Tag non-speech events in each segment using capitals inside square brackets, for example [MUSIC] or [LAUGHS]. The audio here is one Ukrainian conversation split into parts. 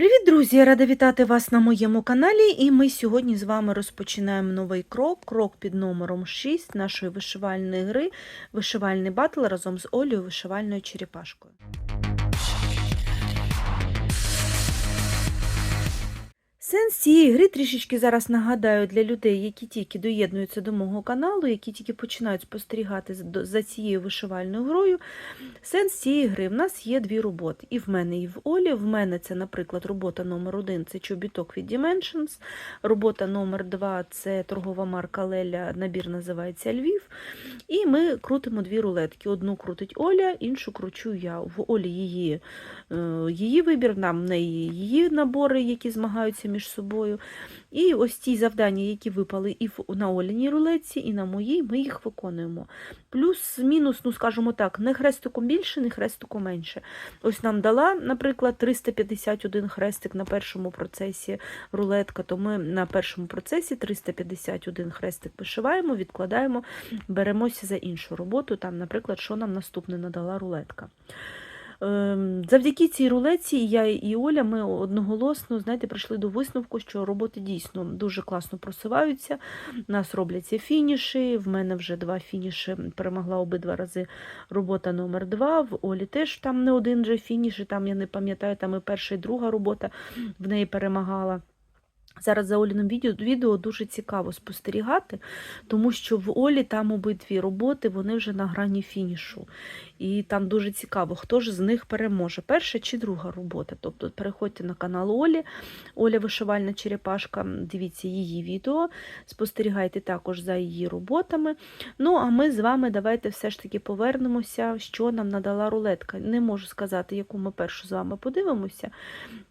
Привіт, друзі! Я рада вітати вас на моєму каналі. І ми сьогодні з вами розпочинаємо новий крок. Крок під номером 6 нашої вишивальної гри, вишивальний батл разом з Олею вишивальною черепашкою. Сенс цієї гри трішечки зараз нагадаю для людей, які тільки доєднуються до мого каналу, які тільки починають спостерігати за- цією вишивальною грою. Сенс цієї гри в нас є дві роботи. І в мене, і в Олі. В мене це, наприклад, робота номер один це чобіток від Dimensions. Робота номер два це торгова марка Леля. Набір називається Львів. І ми крутимо дві рулетки. Одну крутить Оля, іншу кручу я. В Олі її, е, її вибір, нам в неї її набори, які змагаються між собою. І ось ті завдання, які випали і на Оліній рулетці, і на моїй, ми їх виконуємо. Плюс-мінус, ну скажімо так, не хрестиком більше, не хрестиком менше. Ось нам дала, наприклад, 351 хрестик на першому процесі рулетка, то ми на першому процесі 351 хрестик вишиваємо, відкладаємо, беремося за іншу роботу, там, наприклад, що нам наступне надала рулетка. Ем, Завдяки цій рулеці я і Оля ми одноголосно знаєте, прийшли до висновку, що роботи дійсно дуже класно просуваються. Нас робляться фініші. В мене вже два фініші перемогла обидва рази робота номер два. В Олі теж там не один же фініш, там я не пам'ятаю, там і перша, і друга робота в неї перемагала. Зараз за Оліним відео, відео дуже цікаво спостерігати, тому що в Олі там обидві роботи вони вже на грані фінішу. І там дуже цікаво, хто ж з них переможе, перша чи друга робота. Тобто переходьте на канал Олі, Оля Вишивальна Черепашка, дивіться її відео, спостерігайте також за її роботами. Ну, а ми з вами давайте все ж таки повернемося, що нам надала рулетка. Не можу сказати, яку ми першу з вами подивимося,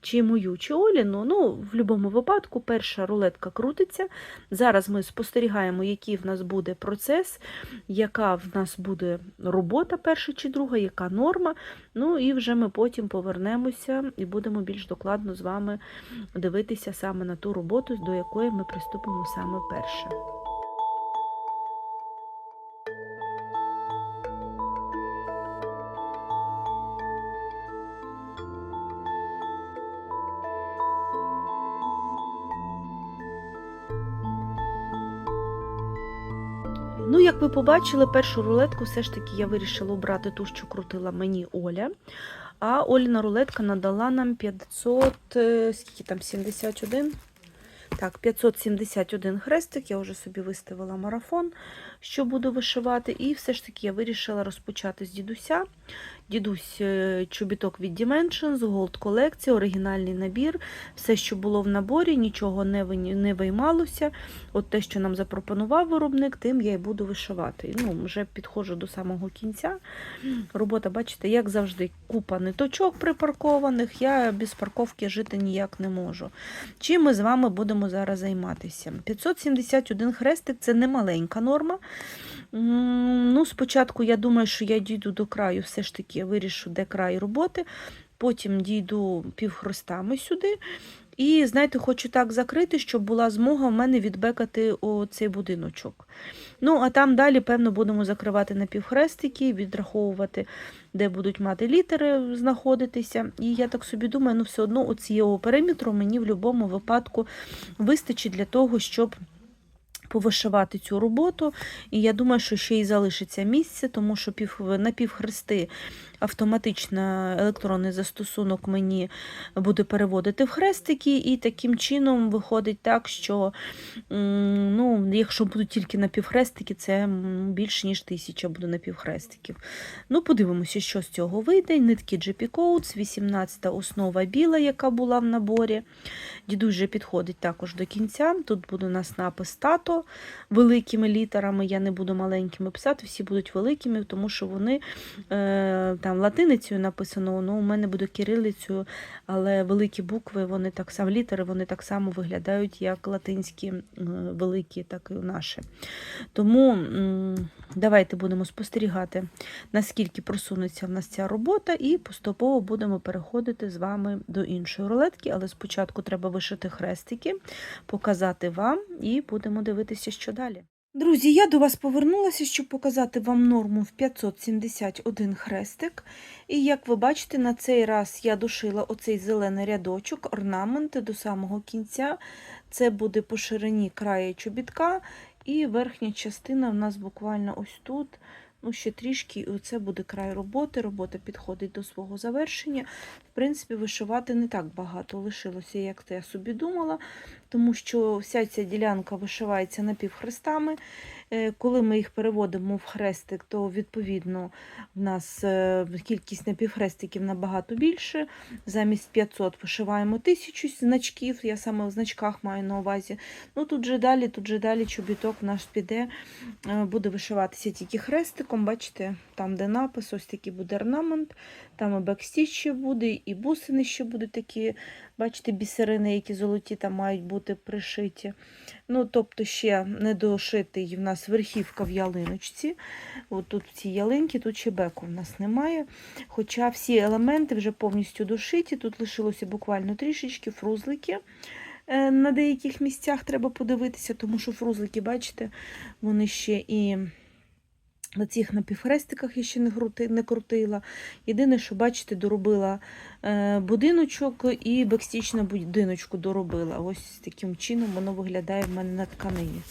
чи мою, чи Оліну. Ну, в будь-якому випадку, перша рулетка крутиться. Зараз ми спостерігаємо, який в нас буде процес, яка в нас буде робота, перша чи друга, яка норма. Ну і вже ми потім повернемося і будемо більш докладно з вами дивитися саме на ту роботу, до якої ми приступимо саме перше. Ну, як ви побачили, першу рулетку все ж таки я вирішила обрати ту, що крутила мені Оля. А Оліна рулетка надала нам 500, е, скільки там, 71? Так, 571 хрестик, я вже собі виставила марафон, що буду вишивати. І все ж таки я вирішила розпочати з дідуся. Дідусь е, чобіток від Dimensions, Gold колекція, оригінальний набір. Все, що було в наборі, нічого не, виймалося. От те, що нам запропонував виробник, тим я і буду вишивати. Ну, вже підходжу до самого кінця. Робота, бачите, як завжди, купа ниточок припаркованих. Я без парковки жити ніяк не можу. Чим ми з вами будемо зараз займатися? 571 хрестик це не маленька норма. Ну, спочатку я думаю, що я дійду до краю, все ж таки вирішу, де край роботи. Потім дійду півхрестами сюди. І, знаєте, хочу так закрити, щоб була змога в мене відбекати цей будиночок. Ну, а там далі, певно, будемо закривати на півхрестики, відраховувати, де будуть мати літери знаходитися. І я так собі думаю, ну все одно оцієї периметру мені в будь-якому випадку вистачить для того, щоб повишивати цю роботу. І я думаю, що ще й залишиться місце, тому що пів, на півхрести автоматично електронний застосунок мені буде переводити в хрестики, і таким чином виходить так, що ну, якщо будуть тільки на півхрестики, це більше, ніж тисяча буде на півхрестиків. Ну, подивимося, що з цього вийде. Нитки GP Codes, 18 основа біла, яка була в наборі. Дідусь вже підходить також до кінця. Тут буде у нас напис тато великими літерами. Я не буду маленькими писати, всі будуть великими, тому що вони е, там латиницею написано, ну, у мене буде кирилицею, але великі букви, вони так само, літери, вони так само виглядають, як латинські великі, так і наші. Тому давайте будемо спостерігати, наскільки просунеться в нас ця робота, і поступово будемо переходити з вами до іншої рулетки, але спочатку треба вишити хрестики, показати вам, і будемо дивитися, що далі. Друзі, я до вас повернулася, щоб показати вам норму в 571 хрестик. І як ви бачите, на цей раз я дошила оцей зелений рядочок, орнаменти до самого кінця. Це буде по ширині краю чобітка, і верхня частина в нас буквально ось тут. Ну, ще трішки, і це буде край роботи. Робота підходить до свого завершення. Принципі, вишивати не так багато лишилося, як я собі думала, тому що вся ця ділянка вишивається напівхрестами. Е, Коли ми їх переводимо в хрестик, то відповідно в нас е, кількість напівхрестиків набагато більше. Замість 500 вишиваємо 1000 значків. Я саме в значках маю на увазі. Ну тут же далі, тут же далі чобіток наш піде, е, буде вишиватися тільки хрестиком. Бачите, там, де напис, ось такий буде орнамент, там і бекстіч ще буде, і бусини ще будуть такі, бачите, бісерини, які золоті там мають бути пришиті. Ну, тобто ще не дошитий в нас верхівка в ялиночці. От тут в цій ялинці, тут ще беку в нас немає. Хоча всі елементи вже повністю дошиті, тут лишилося буквально трішечки фрузлики. Е, На деяких місцях треба подивитися, тому що фрузлики, бачите, вони ще і на цих напівхрестиках я ще не, не крутила. Єдине, що, бачите, доробила е, будиночок і бекстіч будиночку доробила. Ось таким чином воно виглядає в мене на тканині.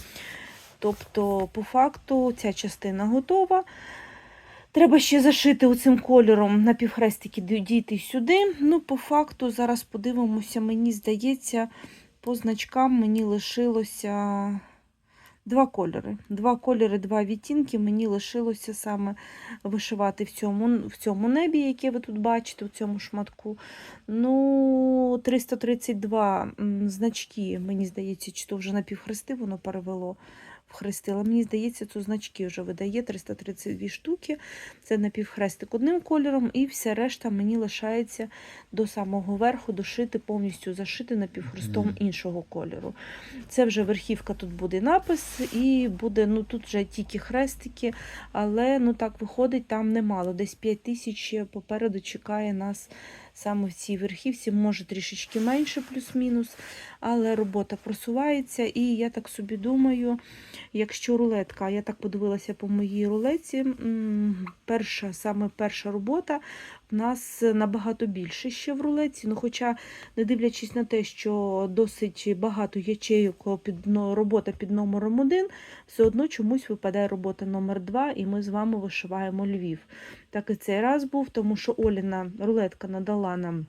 Тобто, по факту, ця частина готова. Треба ще зашити оцим кольором на півхрестики дійти сюди. Ну, по факту, зараз подивимося, мені здається, по значкам мені лишилося два кольори. Два кольори, два відтінки. Мені лишилося саме вишивати в цьому, в цьому небі, яке ви тут бачите, в цьому шматку. Ну, 332 м, значки, мені здається, чи то вже на півхрести воно перевело в мені здається, це значки вже видає 332 штуки. Це на півхрестик одним кольором, і вся решта мені лишається до самого верху дошити, повністю зашити напівхрестом іншого кольору. Це вже верхівка, тут буде напис, і буде, ну тут вже тільки хрестики, але ну так виходить, там немало. Десь 5 тисяч попереду чекає нас саме в цій верхівці, може трішечки менше, плюс-мінус, але робота просувається. І я так собі думаю, якщо рулетка, я так подивилася по моїй рулеці, перша, саме перша робота в нас набагато більше ще в рулеці. Ну, хоча, не дивлячись на те, що досить багато ячейок під робота під номером 1, все одно чомусь випадає робота номер 2, і ми з вами вишиваємо Львів. Так і цей раз був, тому що Оліна рулетка надала нам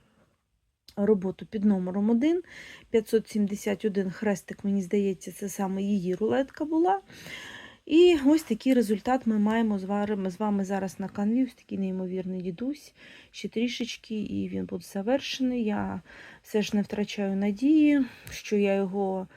роботу під номером 1. 571 хрестик, мені здається, це саме її рулетка була. І ось такий результат ми маємо з вами, зараз на канві. Ось такий неймовірний дідусь, ще трішечки, і він буде завершений. Я все ж не втрачаю надії, що я його,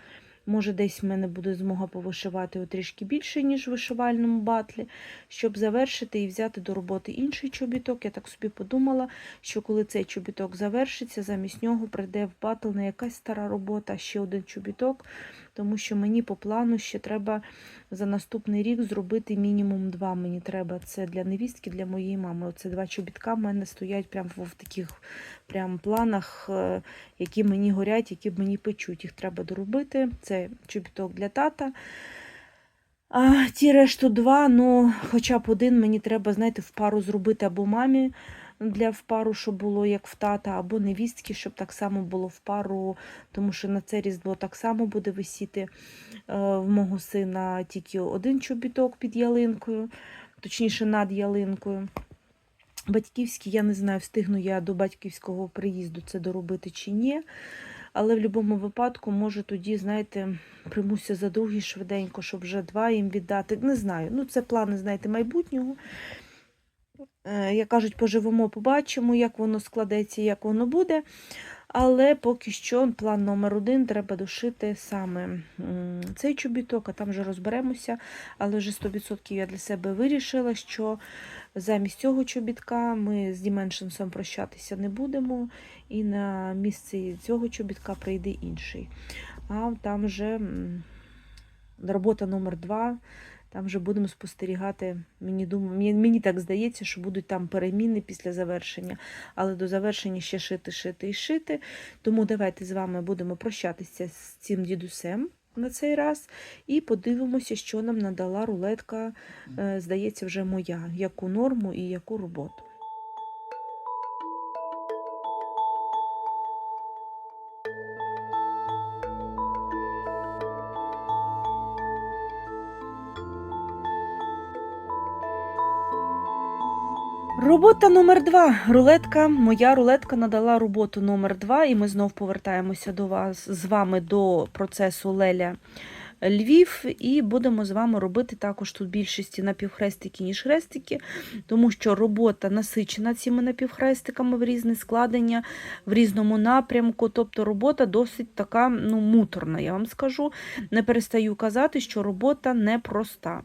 може, десь в мене буде змога повишивати трішки більше, ніж в вишивальному батлі, щоб завершити і взяти до роботи інший чобіток. Я так собі подумала, що коли цей чобіток завершиться, замість нього прийде в батл не якась стара робота, а ще один чобіток, тому що мені по плану ще треба за наступний рік зробити мінімум два. Мені треба це для невістки, для моєї мами. Оце два чобітка в мене стоять прямо в таких прям планах, е, які мені горять, які мені печуть. Їх треба доробити. Це чобіток для тата. А ті решту два, ну, хоча б один мені треба, знаєте, в пару зробити або мамі для в пару, щоб було як в тата, або невістки, щоб так само було в пару, тому що на це різдво так само буде висіти е, в мого сина тільки один чобіток під ялинкою, точніше над ялинкою. Батьківський, я не знаю, встигну я до батьківського приїзду це доробити чи ні. Але в будь-якому випадку, може, тоді, знаєте, примуся за другий швиденько, щоб вже два їм віддати. Не знаю. Ну, це плани, знаєте, майбутнього. Е, Як кажуть, поживемо, побачимо, як воно складеться, як воно буде. Але поки що план номер один треба дошити саме цей чобіток, а там вже розберемося. Але вже 100% я для себе вирішила, що замість цього чобітка ми з Діменшенсом прощатися не будемо, і на місце цього чобітка прийде інший. А там вже робота номер два. Там вже будемо спостерігати. Мені думаю, мені, так здається, що будуть там переміни після завершення, але до завершення ще шити, шити і шити. Тому давайте з вами будемо прощатися з цим дідусем. на цей раз. І подивимося, що нам надала рулетка, е, здається, вже моя, яку норму і яку роботу. Робота номер два. Рулетка. Моя рулетка надала роботу номер два, і ми знов повертаємося до вас з вами до процесу Леля Львів, і будемо з вами робити також тут більшості напівхрестики, ніж хрестики, тому що робота насичена цими напівхрестиками в різне складення, в різному напрямку. Тобто робота досить така ну, муторна, я вам скажу. Не перестаю казати, що робота непроста.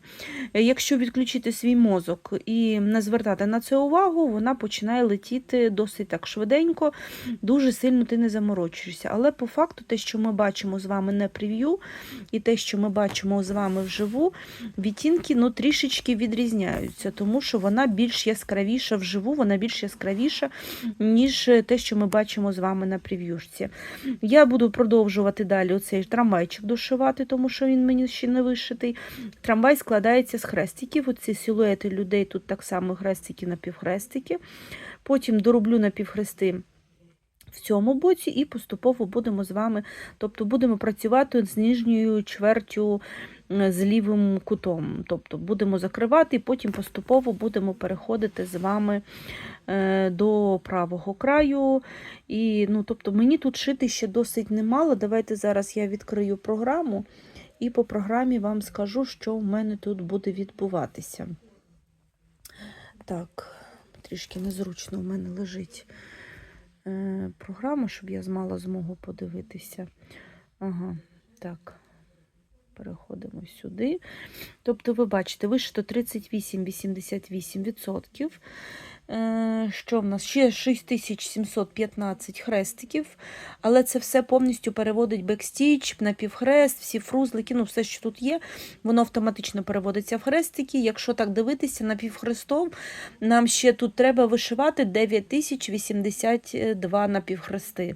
Якщо відключити свій мозок і не звертати на це увагу, вона починає летіти досить так швиденько, дуже сильно ти не заморочуєшся. Але по факту, те, що ми бачимо з вами на прев'ю, і те, що ми бачимо з вами вживу, відтінки ну, трішечки відрізняються, тому що вона більш яскравіша вживу, вона більш яскравіша, ніж те, що ми бачимо з вами на прев'юшці. Я буду продовжувати далі оцей трамвайчик дошивати, тому що він мені ще не вишитий. Трамвай складається з хрестиків. Оці силуети людей тут так само хрестики напівхрестики. Потім дороблю напівхрести в цьому боці і поступово будемо з вами, тобто будемо працювати з нижньою чвертю з лівим кутом. Тобто будемо закривати і потім поступово будемо переходити з вами е, до правого краю. І, ну, тобто, мені тут шити ще досить немало. Давайте зараз я відкрию програму. І по програмі вам скажу, що в мене тут буде відбуватися. Так, трішки незручно в мене лежить е, програма, щоб я мала змогу подивитися. Ага, так. Переходимо сюди. Тобто, ви бачите, вишито 38-88%. Е, Що в нас? Ще 6715 хрестиків, але це все повністю переводить бекстіч, напівхрест, всі фрузлики, ну все, що тут є, воно автоматично переводиться в хрестики. Якщо так дивитися, напівхрестом нам ще тут треба вишивати 9082 напівхрести.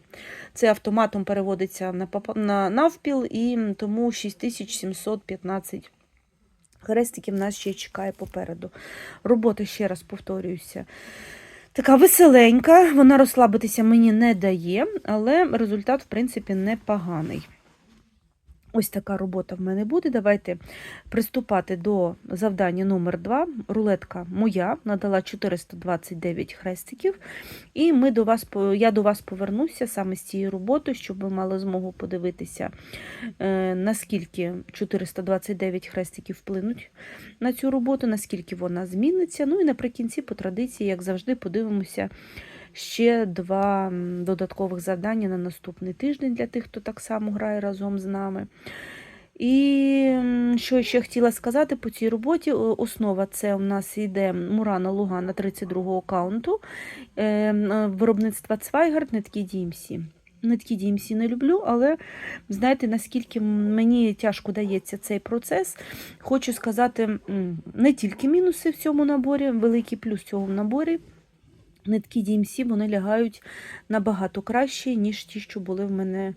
Це автоматом переводиться на навпіл, і тому 6715 хрестиків нас ще чекає попереду. Робота, ще раз повторююся. Така веселенька, вона розслабитися мені не дає, але результат, в принципі, непоганий. Ось така робота в мене буде. Давайте приступати до завдання номер 2 Рулетка моя надала 429 хрестиків. І ми до вас, я до вас повернуся саме з цією роботою, щоб ви мали змогу подивитися, е, наскільки 429 хрестиків вплинуть на цю роботу, наскільки вона зміниться. Ну і наприкінці, по традиції, як завжди, подивимося ще два додаткових завдання на наступний тиждень для тих, хто так само грає разом з нами. І що ще хотіла сказати по цій роботі, основа це у нас йде Мурана Лугана 32 аккаунту е, виробництва Цвайгард, нитки DMC. Нитки DMC не люблю, але знаєте, наскільки мені тяжко дається цей процес. Хочу сказати, не тільки мінуси в цьому наборі, великий плюс цього в наборі. Нитки DMC вони лягають набагато краще, ніж ті, що були в мене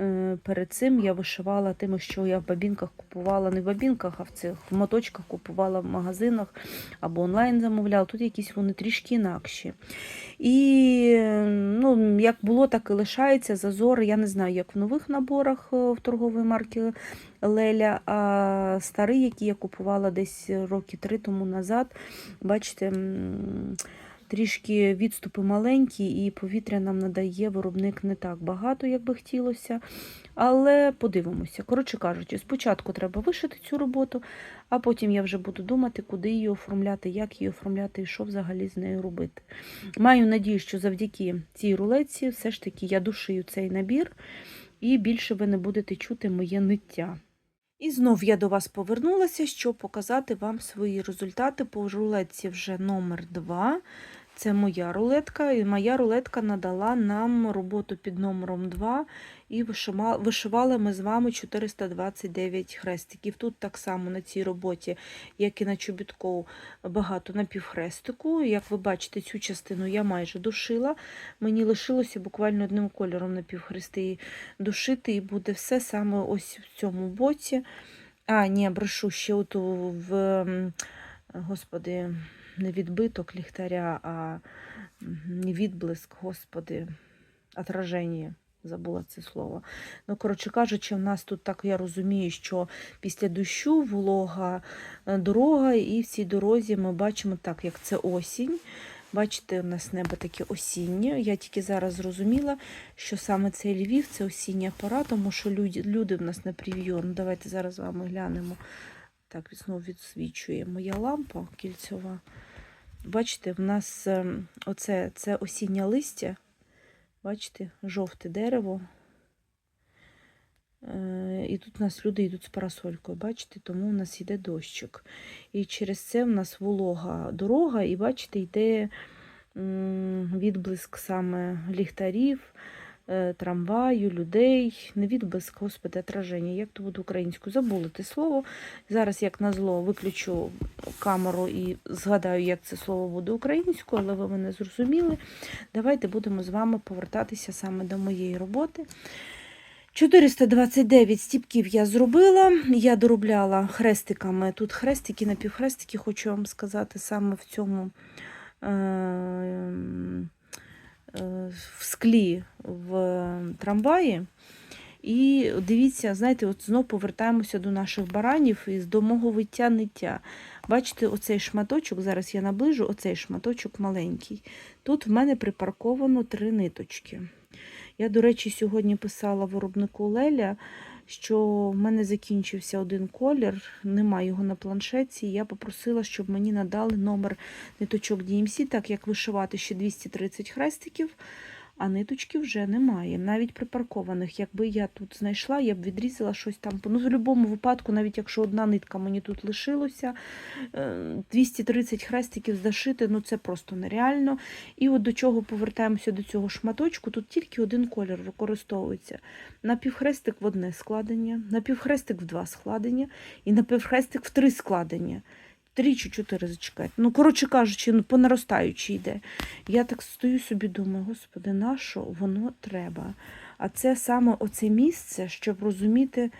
е, перед цим. Я вишивала тими, що я в бабінках купувала, не в бабінках, а в цих в моточках купувала в магазинах або онлайн замовляла. Тут якісь вони трішки інакші. І ну, як було, так і лишається. Зазор, я не знаю, як в нових наборах е, в торгової марки Леля, а старий, який я купувала десь роки три тому назад, бачите. Трішки відступи маленькі, і повітря нам надає виробник не так багато, як би хотілося. Але подивимося. Коротше кажучи, спочатку треба вишити цю роботу, а потім я вже буду думати, куди її оформляти, як її оформляти і що взагалі з нею робити. Маю надію, що завдяки цій рулетці все ж таки я душию цей набір, і більше ви не будете чути моє ниття. І знов я до вас повернулася, щоб показати вам свої результати по рулетці вже номер 2. Це моя рулетка, і моя рулетка надала нам роботу під номером 2, і вишивали ми з вами 429 хрестиків. Тут так само на цій роботі, як і на чобітку, багато напівхрестику. Як ви бачите, цю частину я майже дошила. Мені лишилося буквально одним кольором напівхрести дошити, і буде все саме ось в цьому боці. А, ні, брешу ще от в, господи, не відбиток ліхтаря, а відблиск, господи, отраження. Забула це слово. Ну, коротше кажучи, в нас тут так я розумію, що після дощу волога е, дорога, і в цій дорозі ми бачимо так, як це осінь. Бачите, у нас небо таке осіннє. Я тільки зараз зрозуміла, що саме цей Львів це осіння пора, тому що люди, люди в нас на прев'ю. Ну, давайте зараз з вами глянемо. Так, знову відсвічує моя лампа кільцьова. Бачите, в нас ем, оце це осіннє листя. Бачите, жовте дерево. Е, І тут у нас люди йдуть з парасолькою, бачите, тому у нас йде дощик. І через це в нас волога дорога, і бачите, йде відблиск саме ліхтарів, трамваю, людей. Не відблиск, господи, отраження. Як то буде українською? Забули те слово. Зараз, як назло, виключу камеру і згадаю, як це слово буде українською, але ви мене зрозуміли. Давайте будемо з вами повертатися саме до моєї роботи. 429 стіпків я зробила. Я доробляла хрестиками. Тут хрестики, напівхрестики, хочу вам сказати, саме в цьому е, е, в склі в трамваї. І дивіться, знаєте, от знов повертаємося до наших баранів і до мого виття ниття. Бачите, оцей шматочок, зараз я наближу, оцей шматочок маленький. Тут в мене припарковано три ниточки. Я, до речі, сьогодні писала виробнику Леля, що в мене закінчився один колір, немає його на планшеті. Я попросила, щоб мені надали номер ниточок DMC, так як вишивати ще 230 хрестиків, а ниточки вже немає. Навіть припаркованих. Якби я тут знайшла, я б відрізала щось там. Ну, в будь-якому випадку, навіть якщо одна нитка мені тут лишилося, е, 230 хрестиків зашити, ну це просто нереально. І от до чого повертаємося до цього шматочку, тут тільки один колір використовується. Напівхрестик в одне складення, напівхрестик в два складення і напівхрестик в три складення. Три чи чотири зачекайте. Ну, коротше кажучи, ну, по наростаючій йде. Я так стою собі, думаю, господи, на що воно треба? А це саме оце місце, щоб розуміти,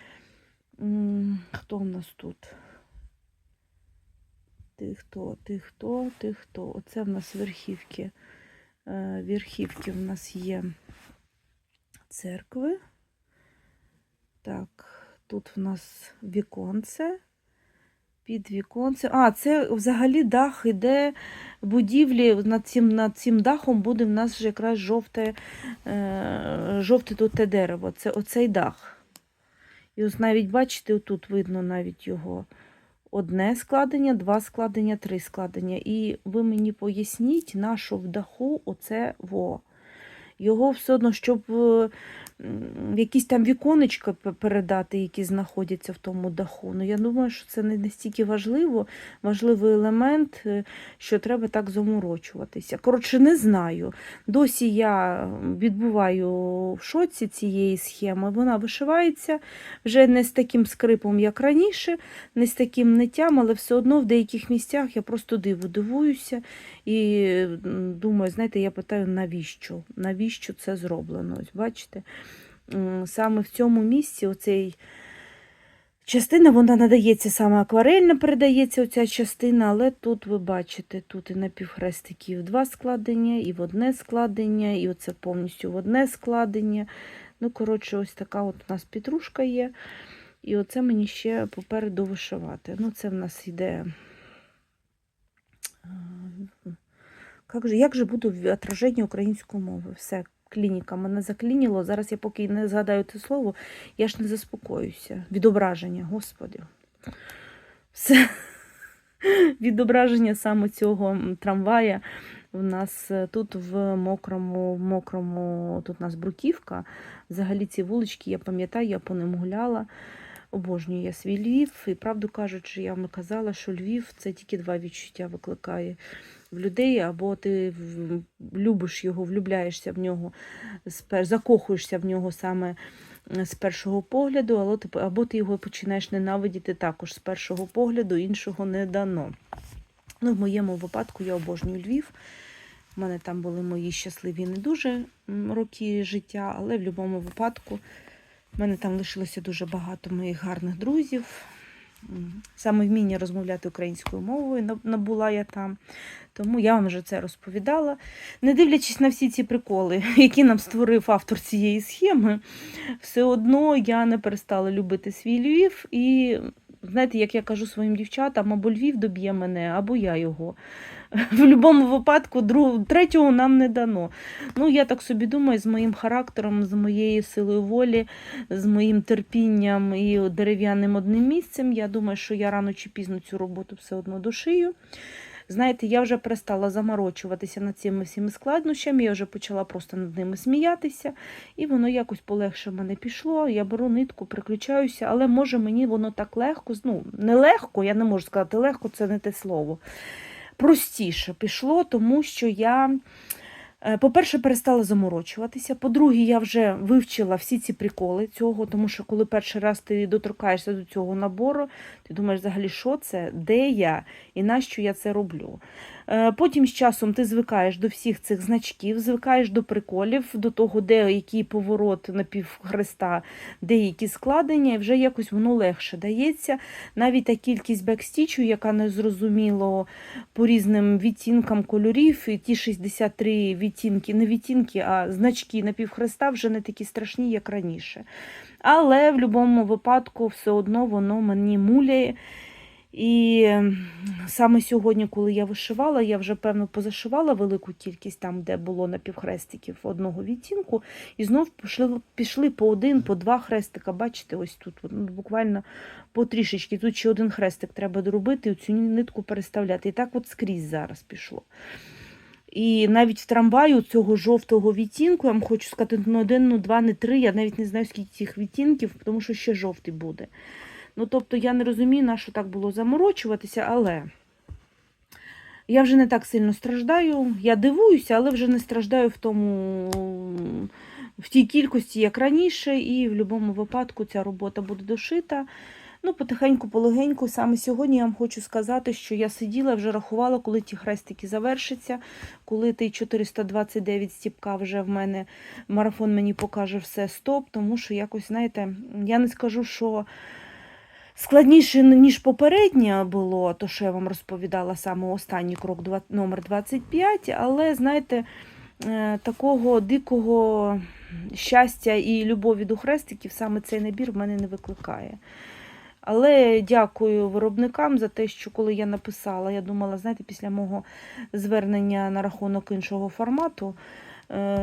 хто в нас тут. Ти хто, ти хто, ти хто. Оце в нас верхівки. Е, Верхівки в нас є церкви. Так, тут в нас віконце. Під віконце. А, це взагалі дах іде будівлі. Над цим, над цим дахом буде в нас вже якраз жовте, е, жовте тут те дерево. Це оцей дах. І ось навіть, бачите, тут видно навіть його одне складення, два складення, три складення. І ви мені поясніть, на що в даху оце во. Його все одно, щоб е, якісь там віконечка передати, які знаходяться в тому даху. Ну, я думаю, що це не настільки важливо, важливий елемент, е, що треба так заморочуватися. Коротше, не знаю. Досі я відбуваю в шоці цієї схеми. Вона вишивається вже не з таким скрипом, як раніше, не з таким ниттям, але все одно в деяких місцях я просто диву дивуюся і думаю, знаєте, я питаю, навіщо? Навіщо це зроблено? Ось бачите, саме в цьому місці оцей. Частина вона надається саме акварельно передається оця частина, але тут ви бачите, тут і напівхрестиків два складення, і в одне складення, і оце повністю в одне складення. Ну, коротше, ось така от у нас петрушка є. І оце мені ще попереду вишивати. Ну, це в нас йде. Як же, як же буде відображення української мови? Все, клініка мене заклініло. Зараз я поки не згадаю це слово, я ж не заспокоюся. Відображення, господи. Все. Відображення саме цього трамвая. У нас е, тут в мокрому, в мокрому, тут у нас бруківка. Взагалі ці вулички, я пам'ятаю, я по ним гуляла. Обожнюю я свій Львів. І правду кажучи, я вам казала, що Львів це тільки два відчуття викликає. в людей, або ти любиш його, влюбляєшся в нього, закохуєшся в нього саме е, з першого погляду, або ти, його починаєш ненавидіти також з першого погляду, іншого не дано. Ну, в моєму випадку я обожнюю Львів. У мене там були мої щасливі не дуже роки життя, але в будь-якому випадку в мене там лишилося дуже багато моїх гарних друзів. Саме вміння розмовляти українською мовою набула я там. Тому я вам вже це розповідала. Не дивлячись на всі ці приколи, [LAUGHS] які нам створив автор цієї схеми, все одно я не перестала любити свій Львів. І знаєте, як я кажу своїм дівчатам, або Львів доб'є мене, або я його. [LAUGHS] В будь-якому випадку друг, третього нам не дано. Ну, я так собі думаю, з моїм характером, з моєю силою волі, з моїм терпінням і дерев'яним одним місцем. Я думаю, що я рано чи пізно цю роботу все одно дошию. Знаєте, я вже перестала заморочуватися над цими всіми складнощами, я вже почала просто над ними сміятися, і воно якось полегше в мене пішло. Я беру нитку, приключаюся, але може мені воно так легко, ну, не легко, я не можу сказати легко, це не те слово. Простіше пішло, тому що я. е, По-перше, перестала заморочуватися. По-друге, я вже вивчила всі ці приколи цього, тому що коли перший раз ти доторкаєшся до цього набору, ти думаєш, взагалі, що це, де я і нащо я це роблю. Е, Потім з часом ти звикаєш до всіх цих значків, звикаєш до приколів, до того, де який поворот на півхреста, де які складення, і вже якось воно легше дається. Навіть та кількість бекстічу, яка не зрозуміло по різним відтінкам кольорів, і ті 63 відтінки, не відтінки, а значки на півхреста вже не такі страшні, як раніше. Але в будь-якому випадку все одно воно мені муляє. І ем, саме сьогодні, коли я вишивала, я вже певно позашивала велику кількість там, де було напівхрестиків одного відтінку, і знов пішли, пішли по один, по два хрестика. Бачите, ось тут ну, буквально по трішечки. Тут ще один хрестик треба доробити цю нитку переставляти. І так от скрізь зараз пішло. І навіть в трамваю цього жовтого відтінку, я вам хочу сказати, ну один, ну два, не три, я навіть не знаю, скільки цих відтінків, тому що ще жовтий буде. Ну, тобто, я не розумію, на що так було заморочуватися, але я вже не так сильно страждаю. Я дивуюся, але вже не страждаю в тому, в тій кількості, як раніше, і в будь-якому випадку ця робота буде дошита. Ну, потихеньку, полегеньку. Саме сьогодні я вам хочу сказати, що я сиділа, вже рахувала, коли ті хрестики завершаться, коли той 429 стіпка вже в мене марафон мені покаже все стоп, тому що якось, знаєте, я не скажу, що складніше, ніж попереднє було, то що я вам розповідала саме останній крок номер 25, але, знаєте, е, такого дикого щастя і любові до хрестиків саме цей набір в мене не викликає. Але дякую виробникам за те, що коли я написала, я думала, знаєте, після мого звернення на рахунок іншого формату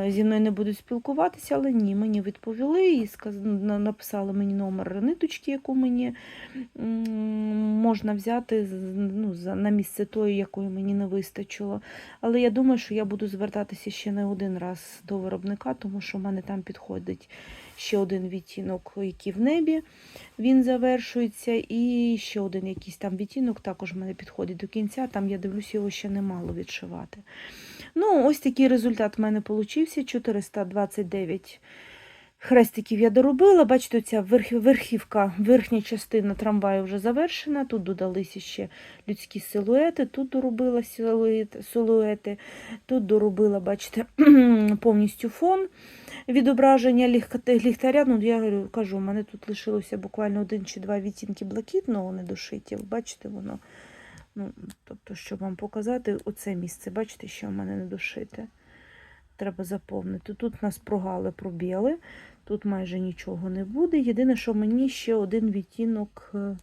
зі мною не будуть спілкуватися, але ні, мені відповіли і написали мені номер ниточки, яку мені можна взяти ну, на місце тої, якої мені не вистачило. Але я думаю, що я буду звертатися ще не один раз до виробника, тому що в мене там підходить ще один відтінок, який в небі він завершується, і ще один якийсь там відтінок також в мене підходить до кінця. Там я дивлюсь, його ще немало відшивати. Ну, ось такий результат в мене получився. 429 хрестиків я доробила. Бачите, ця верхівка, верхня частина трамваю вже завершена. Тут додалися ще людські силуети, тут доробила силуети, тут доробила, бачите, [CLEARS THROAT] повністю фон відображення ліхтаря. Ну, я кажу, у мене тут лишилося буквально один чи два відтінки блакитного недошиті. Бачите, воно. Ну, тобто, щоб вам показати, оце місце, бачите, що в мене не дошите. Треба заповнити. Тут у нас прогали пробіли, тут майже нічого не буде. Єдине, що мені ще один відтінок, е,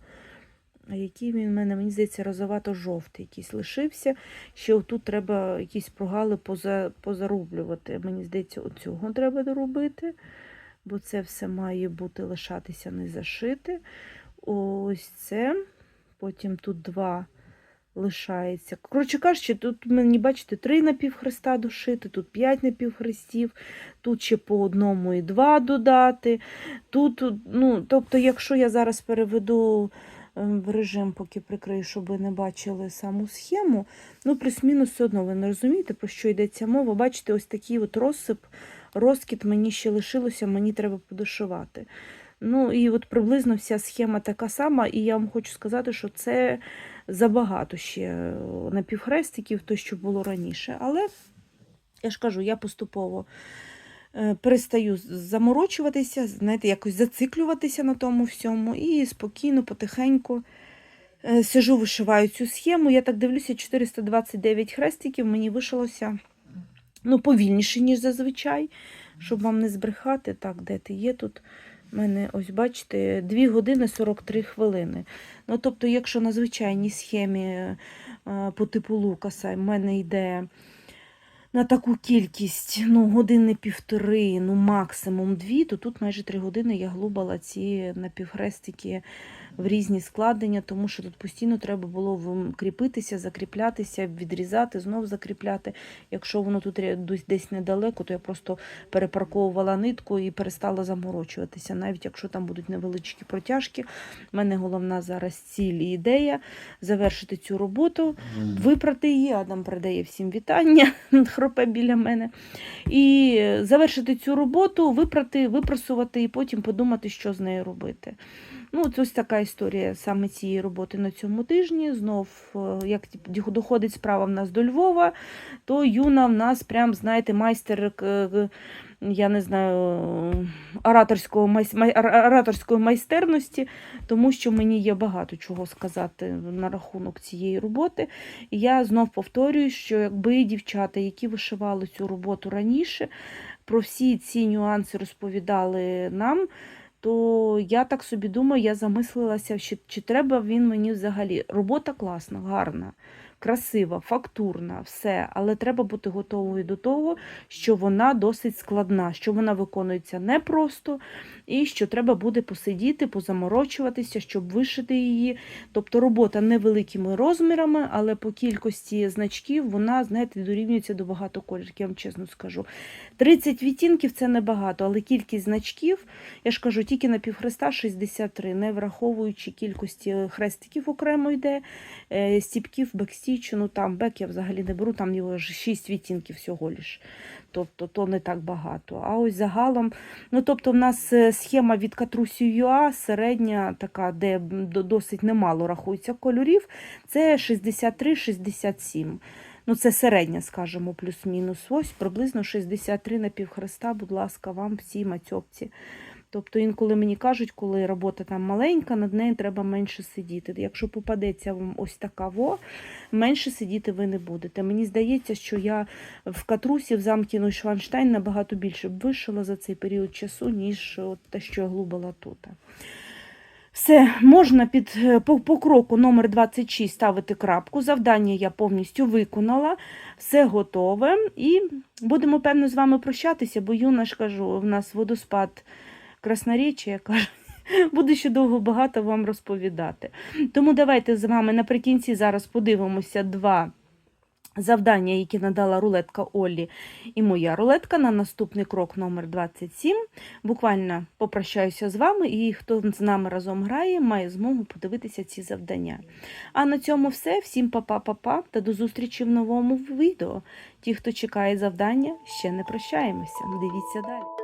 який він в мене, мені здається, розовато-жовтий якийсь лишився. Ще отут треба якісь прогали поза, позарублювати. Мені здається, оцього треба доробити, бо це все має бути лишатися не зашите. Ось це. Потім тут два лишається. Коротше кажучи, тут мені, бачите, три напівхреста дошити, тут п'ять напівхрестів, тут ще по одному і два додати. Тут, ну, тобто, якщо я зараз переведу в режим, поки прикрию, щоб ви не бачили саму схему. Ну, плюс-мінус все одно ви не розумієте, про що йдеться мова. Бачите, ось такий от розсип, розкіт мені ще лишилося, мені треба подошивати. Ну і от приблизно вся схема така сама, і я вам хочу сказати, що це забагато ще е, напівхрестиків, то, що було раніше. Але я ж кажу, я поступово е, перестаю заморочуватися, знаєте, якось зациклюватися на тому всьому і спокійно, потихеньку е, сижу, вишиваю цю схему. Я так дивлюся, 429 хрестиків мені вишилося ну, повільніше, ніж зазвичай, щоб вам не збрехати. Так, де ти є тут? Мене, ось бачите, 2 години 43 хвилини. Ну, тобто, якщо на звичайній схемі е, по типу Лукаса в мене йде на таку кількість ну, години півтори, ну максимум дві, то тут майже три години я глубала ці напівхрестики в різні складення, тому що тут постійно треба було кріпитися, закріплятися, відрізати, знов закріпляти. Якщо воно тут десь- недалеко, то я просто перепарковувала нитку і перестала заморочуватися. Навіть якщо там будуть невеличкі протяжки, в мене головна зараз ціль і ідея завершити цю роботу, випрати її. Адам передає всім вітання, [LAUGHS] хропе біля мене. І завершити цю роботу, випрати, випрасувати і потім подумати, що з нею робити. Ну, це ось така історія саме цієї роботи на цьому тижні. Знов, е, як доходить справа в нас до Львова, то Юна в нас прям, знаєте, майстер. Я не знаю, ораторського, ораторської майстерності, тому що мені є багато чого сказати на рахунок цієї роботи. І я знов повторюю, що якби дівчата, які вишивали цю роботу раніше, про всі ці нюанси розповідали нам, то я так собі думаю, я замислилася, чи, чи треба він мені взагалі. Робота класна, гарна, красива, фактурна, все, але треба бути готовою до того, що вона досить складна, що вона виконується непросто, і що треба буде посидіти, позаморочуватися, щоб вишити її. Тобто робота невеликими розмірами, але по кількості значків вона, знаєте, дорівнюється до багато кольорів, я вам чесно скажу. 30 відтінків це небагато, але кількість значків, я ж кажу, тільки на півхреста 63, не враховуючи кількості хрестиків окремо йде, е, стіпків, бекстічу, ну там бек я взагалі не беру, там його ж 6 відтінків всього лиш. Тобто то не так багато. А ось загалом, ну тобто, в нас е, схема від Катрусі ЮА, середня така, де досить немало рахується кольорів, це 63-67. Ну, це середня, скажімо, плюс-мінус. Ось приблизно 63 на півхреста, будь ласка, вам всі мацьопці. Тобто інколи мені кажуть, коли робота там маленька, над нею треба менше сидіти. Якщо попадеться вам ось така во, менше сидіти ви не будете. Мені здається, що я в катрусі в замкіну Шванштайн набагато більше б вишила за цей період часу, ніж от те, що я глубала тут. Все, можна під е, по, по кроку номер 26 ставити крапку. Завдання я повністю виконала, все готове. І будемо, певно, з вами прощатися, бо юна ж кажу, в нас водоспад красноріччя, я кажу. [LAUGHS] Буду ще довго багато вам розповідати. Тому давайте з вами наприкінці зараз подивимося два завдання, які надала рулетка Оллі і моя рулетка на наступний крок номер 27. Буквально попрощаюся з вами, і хто з нами разом грає, має змогу подивитися ці завдання. А на цьому все. Всім па-па-па-па та до зустрічі в новому відео. Ті, хто чекає завдання, ще не прощаємося. Дивіться далі.